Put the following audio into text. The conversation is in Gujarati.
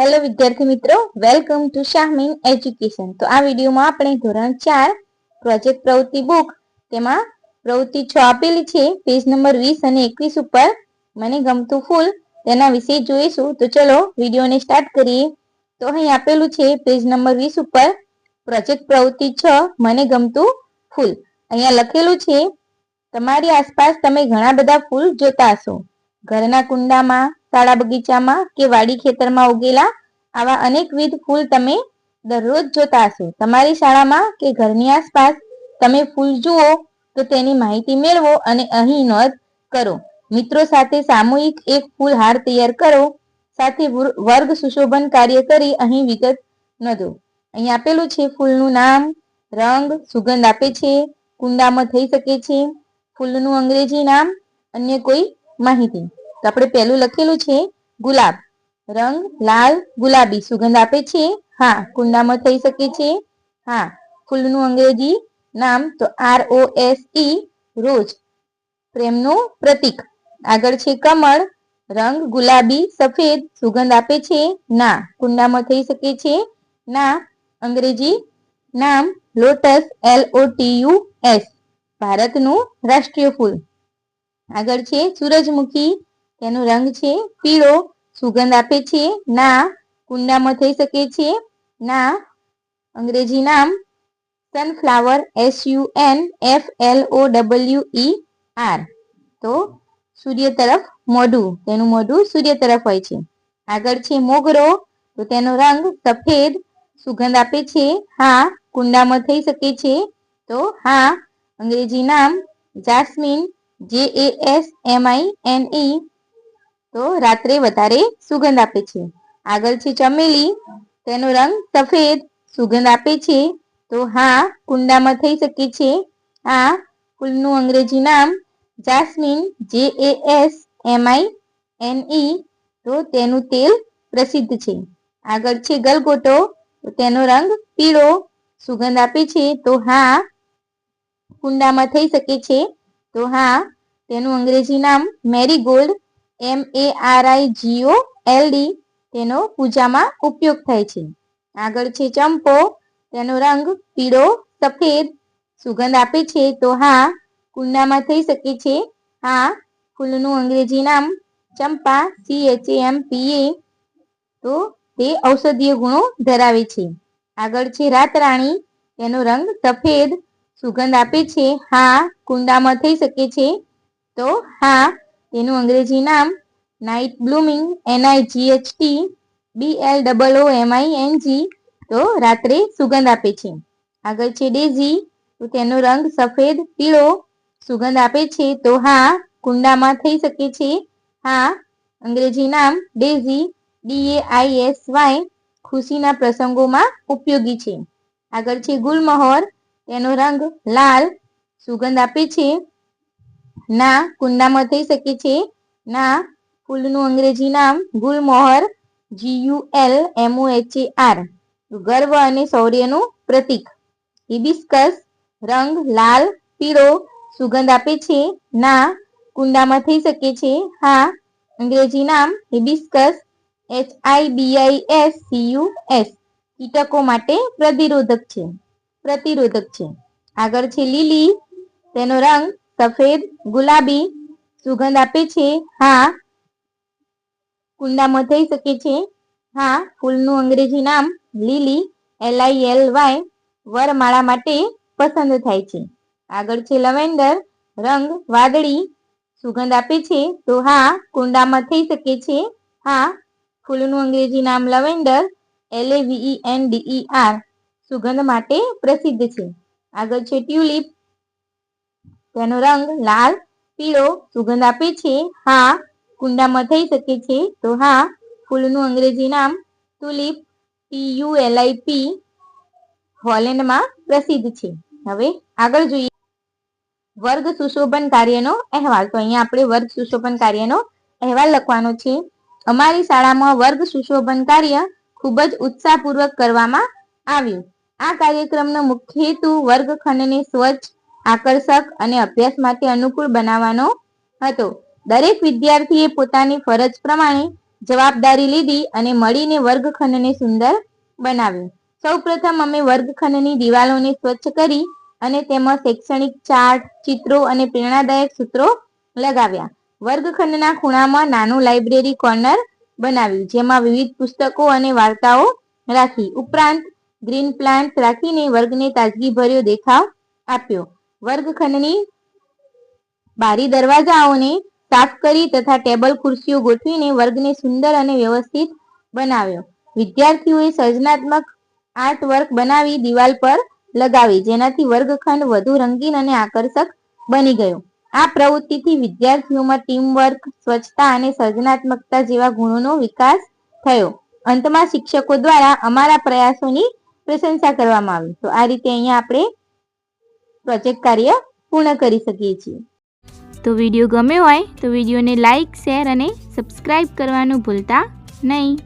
હેલો વિદ્યાર્થી મિત્રો. વેલકમ ટુ શાહમીન એજ્યુકેશન તો આ વિડીયોમાં આપણે ધોરણ ચાર પ્રોજેક્ટ પ્રવૃત્તિ બુક તેમાં પ્રવૃત્તિ છ આપેલી છે. પેજ નંબર વીસ અને એકવીસ ઉપર મને ગમતું ફૂલ તેના વિશે જોઈશું. તો ચલો, વિડીયોને સ્ટાર્ટ કરીએ. તો અહીં આપેલું છે પેજ નંબર વીસ ઉપર પ્રોજેક્ટ પ્રવૃત્તિ છ, મને ગમતું ફૂલ. અહીંયા લખેલું છે, તમારી આસપાસ તમે ઘણા બધા ફૂલ જોતા હશો. ઘરના કુંડામાં શાળા બગીચામાં કે વાડી ખેતરમાં ઉગેલા આવા અનેકવિધ ફૂલ તમે દરરોજ જોતા હશો. તમારી શાળામાં કે ઘરની આસપાસ તમે ફૂલ જુઓ તો તેની માહિતી મેળવો અને અહીં નોંધ કરો. મિત્રો સાથે સામૂહિક એક ફૂલ હાર તૈયાર કરો. સાથે વર્ગ સુશોભન કાર્ય કરી અહીં વિગત નોંધો. અહીં આપેલું છે ફૂલનું નામ, રંગ, સુગંધ આપે છે, કુંડામાં થઈ શકે છે, ફૂલનું અંગ્રેજી નામ, અન્ય કોઈ માહિતી. તો આપણે પહેલું લખેલું છે ગુલાબ. રંગ લાલ ગુલાબી. સુગંધ આપે છે? હા. કુંડામાં થઈ શકે છે? હા. ફૂલનું અંગ્રેજી નામ તો આર ઓ એસ ઈ રોજ. પ્રેમનું પ્રતીક. આગળ છે કમળ. રંગ ગુલાબી, સફેદ. સુગંધ આપે છે? ના. કુંડામાં થઈ શકે છે? ના. અંગ્રેજી નામ lotus L O T U S ભારતનું રાષ્ટ્રીય ફૂલ. આગળ છે સૂરજમુખી. તેનો રંગ છે પીળો, સુગંધ આપે છે, ના, કુંડામાં થઈ શકે છે, ના, અંગ્રેજી નામ sunflower S U N F L O W E R તો સૂર્ય તરફ મોઢું, તેનું મોઢું સૂર્ય તરફ હોય છે. આગળ છે મોગરો, તો તેનો રંગ સફેદ, સુગંધ આપે છે, હા, કુંડામાં થઈ શકે છે. તો હા, અંગ્રેજી નામ જાસ્મીન જે A S M I N ઈ તો રાત્રે વધારે સુગંધ આપે છે. આગળ છે ચમેલી. તેનો રંગ સફેદ સુગંધ આપે છે. તો હા, કુંડામાં થઈ શકે છે. આ ફૂલનું અંગ્રેજી નામ જાસ્મીન જે A S M I N ઈ તો તેનું તેલ પ્રસિદ્ધ છે. આગળ છે ગલગોટો. તેનો રંગ પીળો સુગંધ આપે છે. તો હા, કુંડામાં થઈ શકે છે. તો હા, તેનું અંગ્રેજી નામ marigold M A R I G O L D તેનો પૂજામાં ઉપયોગ થાય છે. આગળ છે ચંપો. તેનો રંગ પીળો, સફેદ. સુગંધ આપે છે તો હા કુંડામાં થઈ શકે છે. હા ફૂલનું અંગ્રેજી નામ ચંપા સી એચ એમ પી એ તો તે ઔષધીય ગુણો ધરાવે છે. આગળ છે રાતરાણી. તેનો રંગ સફેદ. સુગંધ આપે છે હા, કુંડામાં થઈ શકે છે તો હા તેનું અંગ્રેજી નામ night blooming N I G H T B L double O M I N G તો રાત્રે સુગંધ આપે છે. આગળ છે ડેઝી, તો તેનો રંગ સફેદ, પીળો સુગંધ આપે છે. તો હા, કુંડામાં થઈ શકે છે. હા, અંગ્રેજી નામ daisy D A I S Y ખુશીના પ્રસંગોમાં ઉપયોગી છે. આગળ છે ગુલમહોર, તેનો રંગ લાલ સુગંધ આપે છે. ના, કુંડામાં થઈ શકે છે. ના ફૂલનું અંગ્રેજી નામ gulmohar G U L M O H A R ગર્વ અને શૌર્યનું પ્રતીક. હિબિસ્કસ, રંગ લાલ, પીળો, સુગંધ આપે છે. ના, કુંડામાં થઈ શકે છે. હા, અંગ્રેજી નામ hibiscus H I B I S C U S કીટકો માટે પ્રતિરોધક છે. પ્રતિરોધક છે. આગળ છે લીલી, તેનો રંગ સફેદ, ગુલાબી સુગંધ આપે છે. હા, કુંડામાં થઈ શકે છે. હા, ફૂલનું અંગ્રેજી નામ lily L I L Y વરમાળા માટે પસંદ થાય છે. આગળ છે લવેન્ડર, રંગ, વાદળી, સુગંધ આપે છે. તો હા, કુંડામાં થઈ શકે છે. હા, ફૂલનું અંગ્રેજી નામ lavender L A V E N D E R સુગંધ માટે પ્રસિદ્ધ છે. આગળ છે ટ્યુલિપ તેનો રંગ લાલ, પીળો, સુગંધ આપે છે. હા, કુંડામાં થઈ શકે છે. તો હા, ફૂલનું અંગ્રેજી નામ તુલિપ ટી હોલેન્ડમાં પ્રસિદ્ધ છે. હવે આગળ જોઈએ. વર્ગ સુશોભન કાર્યનો અહેવાલ. તો અહીંયા આપણે વર્ગ સુશોભન કાર્યનો અહેવાલ લખવાનો છે. અમારી શાળામાં વર્ગ સુશોભન કાર્ય ખૂબ જ ઉત્સાહપૂર્વક કરવામાં આવ્યું. આ કાર્યક્રમનો મુખ્ય હેતુ વર્ગખંડને સ્વચ્છ આકર્ષક અને અભ્યાસ માટે અનુકૂળ બનાવવાનો હતો. દરેક વિદ્યાર્થીએ પોતાની ફરજ પ્રમાણે જવાબદારી લીધી અને મળીને વર્ગખંડને સુંદર બનાવ્યું. સૌપ્રથમ અમે વર્ગખંડની દિવાલોને સ્વચ્છ કરી અને તેમાં શૈક્ષણિક ચાર્ટ, ચિત્રો અને પ્રેરણાદાયક સૂત્રો લગાવ્યા. વર્ગખંડના ખૂણામાં નાનું લાઇબ્રેરી કોર્નર બનાવ્યું, જેમાં વિવિધ પુસ્તકો અને વાર્તાઓ રાખી. ઉપરાંત ગ્રીન પ્લાન્ટ રાખીને વર્ગને તાજગીભર્યો દેખાવ આપ્યો. વર્ગખંડની બારી દરવાજાઓને સાફ કરી તથા ટેબલ ખુરશીઓ ગોઠવીને વર્ગને સુંદર અને વ્યવસ્થિત બનાવ્યો. વિદ્યાર્થીઓએ સર્જનાત્મક આર્ટ વર્ક બનાવી દિવાલ પર લગાવી, જેનાથી વર્ગખંડ વધુ રંગીન અને આકર્ષક બની ગયો. આ પ્રવૃત્તિથી વિદ્યાર્થીઓમાં ટીમ વર્ક સ્વચ્છતા અને સર્જનાત્મકતા જેવા ગુણોનો વિકાસ થયો. અંતમાં શિક્ષકો દ્વારા અમારા પ્રયાસોની પ્રશંસા કરવામાં આવી. તો આ રીતે અહીંયા આપણે પ્રોજેક્ટ કાર્ય પૂર્ણ કરી શકીએ છીએ. તો વીડિયો ગમ્યો હોય તો વિડીયોને લાઇક શેર અને સબસ્ક્રાઈબ કરવાનું ભૂલતા નહીં.